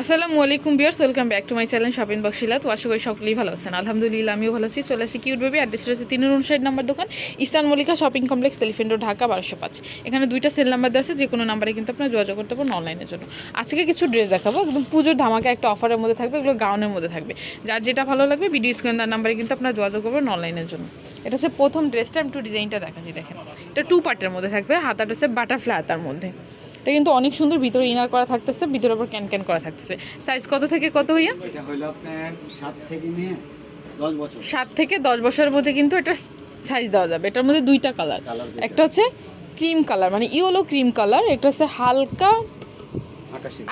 আসসালামু আলাইকুম বিয়ার্স welcome back to my channel shopping বক্সিলা তো আশা করি সকলেই ভালো আছেন। আলহামদুলিল্লাহ, আমিও ভালো আছি। চলে আসি কিউট বেবি অ্যাড্রেস রয়েছে তিন উনষাট নাম্বার দোকান, Eastern Mallika shopping complex telephone road Dhaka, বারোশো পাঁচ। এখানে দুইটা সেল নাম্বার দেওয়া আছে, যে কোনো নাম্বারে কিন্তু আপনারা যোগাযোগ করতে পারেন অনলাইনের জন্য। আজকে কিছু ড্রেস দেখাবো, একদম পুজোর ধামাকা একটা অফারের মধ্যে থাকবে, এগুলো গাউনের মধ্যে থাকবে। যার যেটা ভালো লাগবে, ভিডিও স্ক্রিন তার নাম্বারে কিন্তু আপনারা যোগাযোগ করবেন অনলাইনের জন্য। এটা হচ্ছে প্রথম ড্রেসটা, আমি একটু ডিজাইনটা দেখাচ্ছি, দেখেন। এটা টু পার্টের মধ্যে থাকবে, হাতাটা হচ্ছে বাটারফ্লাই হাতার মধ্যে। এটা কিন্তু অনেক সুন্দর ভিতরে ইনার করা থাকতেছে ভিতরে আবার ক্যান ক্যান করা থাকতেছে। সাইজ কত থেকে কত হইয়া এটা হলো আপনার সাত থেকে নিয়ে দশ বছর। সাত থেকে দশ বছরের মধ্যে কিন্তু এটা সাইজ দেওয়া যাবে। এটার মধ্যে দুইটা কালার একটা হচ্ছে ক্রিম কালার মানে ইয়েলো ক্রিম কালার একটা হচ্ছে হালকা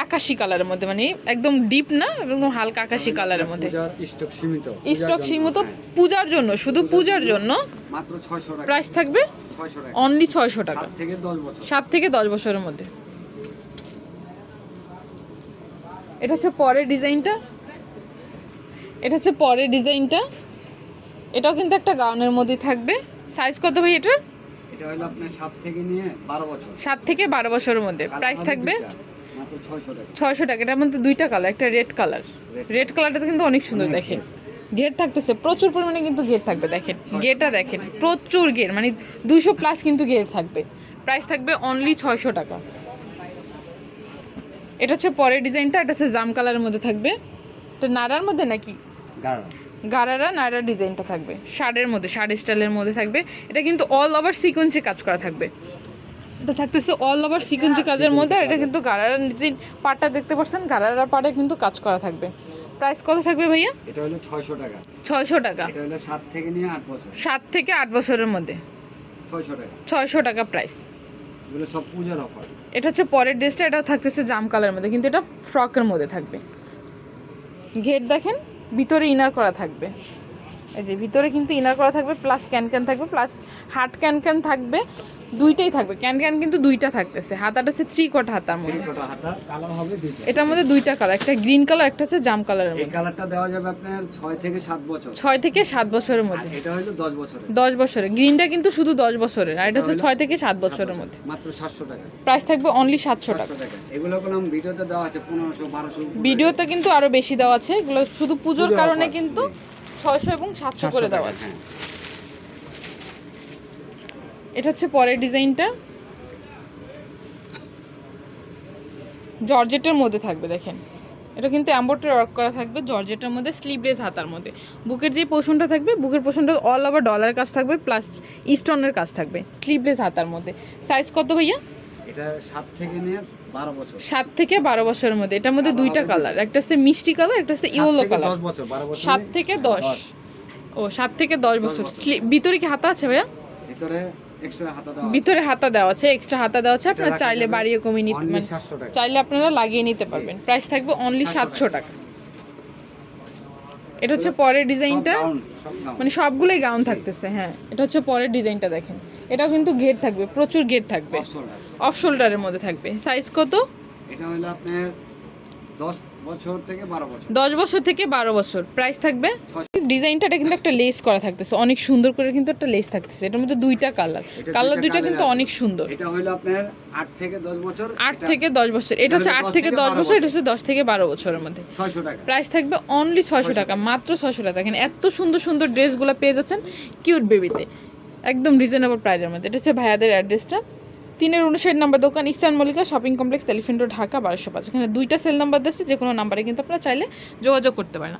আকাশি। কালারের মধ্যে মানে একদম ডিপ না একদম হালকা আকাশি কালারের মধ্যে। স্টক সীমিত স্টক হ্যাঁ। পূজার জন্য শুধু পূজার জন্য মাত্র ছয়শো টাকা। প্রাইস থাকবে টাকা। অনলি ছয়শো টাকা। থেকে বছর। সাত থেকে দশ বছরের মধ্যে। এটা হচ্ছে পরের ডিজাইনটা। এটা হচ্ছে পরের ডিজাইনটা। এটাও কিন্তু একটা গাউনের মধ্যে থাকবে। সাইজ কত ভাই এটার? এটা হলো আপনার সাত থেকে নিয়ে বারো বছর। সাত থেকে বারো বছরের মধ্যে। প্রাইস থাকবে মাত্র ছয়শো টাকা। ছয়শো টাকা। এটার মধ্যে দুইটা কালার একটা রেড কালার রেড কালারটা কিন্তু অনেক সুন্দর দেখেন। ঘের থাকতেছে প্রচুর পরিমাণে কিন্তু ঘের থাকবে দেখেন। গেরটা দেখেন প্রচুর ঘের মানে দুশো প্লাস কিন্তু ঘের থাকবে। প্রাইস থাকবে অনলি ছয়শো টাকা। এটা হচ্ছে পরের ডিজাইনটা এটা হচ্ছে জাম কালারের মধ্যে থাকবে। তো নাড়ার মধ্যে নাকি? গাঢ়। গারারা নাড়া ডিজাইনটা থাকবে। শাড়ের মধ্যে শাড়ি স্টাইলের মধ্যে থাকবে। এটা কিন্তু অল ওভার সিকোয়েন্সে কাজ করা থাকবে। এটা থাকতেছে অল ওভার সিকোয়েন্সি কাজের মধ্যে এটা কিন্তু গারারা যে পাটটা দেখতে পাচ্ছেন গারারা পাড়ে কিন্তু কাজ করা থাকবে। প্রাইস কত থাকবে ভাইয়া? এটা হলো ছয়শো টাকা। ছয়শো টাকা। এটা হলো সাত থেকে নিয়ে আট বছর। সাত থেকে আট বছরের মধ্যে। ছয়শো টাকা। ছয়শো টাকা প্রাইস এগুলো সব পূজার অফার এটা হচ্ছে পরের ড্রেসটা এটা থাকতেছে জাম কালারের মধ্যে, কিন্তু এটা ফ্রকের মধ্যে থাকবে। ঘের দেখেন, ভিতরে ইনার করা থাকবে। এই যে ভিতরে কিন্তু ইনার করা থাকবে প্লাস ক্যান ক্যান থাকবে প্লাস হাট ক্যান ক্যান থাকবে। দুইটাই থাকবে। ক্যান ক্যান কিন্তু দুইটা থাকতেছে। হাতাটা হচ্ছে থ্রি কোট হাতার মধ্যে কটা হাতা কালার হবে দুইটা। এটার মধ্যে দুইটা কালার। একটা গ্রিন কালার একটা হচ্ছে জাম কালারের এই মধ্যে। কালারটা দেওয়া যাবে আপনার ছয় থেকে সাত বছর। ছয় থেকে সাত বছরের মধ্যে। এটা হলো দশ বছরের। দশ বছরের। গ্রিনটা কিন্তু শুধু দশ বছরের। আর এটা হচ্ছে ছয় থেকে সাত বছরের মধ্যে। মাত্র সাতশো টাকা। প্রাইস থাকবে অনলি সাতশো টাকা। সাতশো টাকা। এগুলো কোনো ভিডিওতে দেওয়া আছে পনেরোশো বারোশো। ভিডিওতে কিন্তু আরও বেশি দেওয়া আছে। এগুলো শুধু পুজোর কারণে কিন্তু জি। ছয়শো এবং সাতশো করে দেওয়া আছে। হ্যাঁ। এটা হচ্ছে পরের ডিজাইনটা। জর্জেটের মধ্যে থাকবে দেখেন। এটা কিন্তু অ্যাম্বোটার ওয়ার্ক করা থাকবে জর্জেটের মধ্যে স্লিভলেস হাতার মধ্যে। বুকের যে পোষণটা থাকবে বুকের পোষণটা অল ওভার ডলার কাজ থাকবে প্লাস স্টোনের কাজ থাকবে স্লিভলেস হাতার মধ্যে। সাইজ কত ভাইয়া? এটা সাত থেকে নিয়ে সাত থেকে বারো বছরের মধ্যে। এটার মধ্যে দুইটা কালার একটা হচ্ছে মিষ্টি কালার একটা হচ্ছে ইয়েলো কালার সাত থেকে দশ। ও সাত থেকে দশ বছর। ভিতরে কি হাতা আছে ভাইয়া? ভিতরে ভিতরে হাতা দেওয়া আছে এক্সট্রা হাতা দেওয়া আছে আপনারা চাইলে বাড়িয়ে কমিয়ে নিতে মানে চাইলে আপনারা লাগিয়ে নিতে পারবেন। প্রাইস থাকবে অনলি সাতশো টাকা। এটা হচ্ছে পরের ডিজাইনটা। মানে সবগুলোই গাউন থাকতেছে হ্যাঁ। এটা হচ্ছে পরের ডিজাইনটা দেখেন। এটাও কিন্তু ঘের থাকবে প্রচুর ঘের থাকবে। অফ শোল্ডারের মধ্যে থাকবে। সাইজ কত? এটা হলো আপনার দশ বছর থেকে বারো বছর। দশ বছর থেকে বারো বছর। প্রাইস থাকবে? ছয়শো। ডিজাইনটা এটা কিন্তু একটা লেস করা থাকতেছে। অনেক সুন্দর করে কিন্তু একটা লেস থাকতেছে। এটার মধ্যে দুইটা কালার কালার দুইটা কিন্তু অনেক সুন্দর। এটা হলো আপনার আট থেকে দশ বছর। আট এটা থেকে দশ বছর। এটা হচ্ছে হলো আট 10 থেকে থেকে দশ বছর এটা হচ্ছে দশ থেকে বারো বছরের মধ্যে। ছয়শো টাকা। প্রাইস থাকবে অনলি ছয়শো টাকা মাত্র ছয়শো টাকা। দেখেন এত সুন্দর সুন্দর ড্রেসগুলো পেয়ে যাচ্ছেন কিউট বেবিতে একদম রিজনেবল প্রাইজের মধ্যে। এটা হচ্ছে ভাইয়াদের অ্যাড্রেসটা তিনের উনষাট নাম্বার দোকান Eastern Mallika shopping complex elephant road Dhaka বারোশো পাঁচ। এখানে দুইটা সেল নাম্বার দিচ্ছে যে কোনো নাম্বারে কিন্তু আপনারা চাইলে যোগাযোগ করতে পারেন।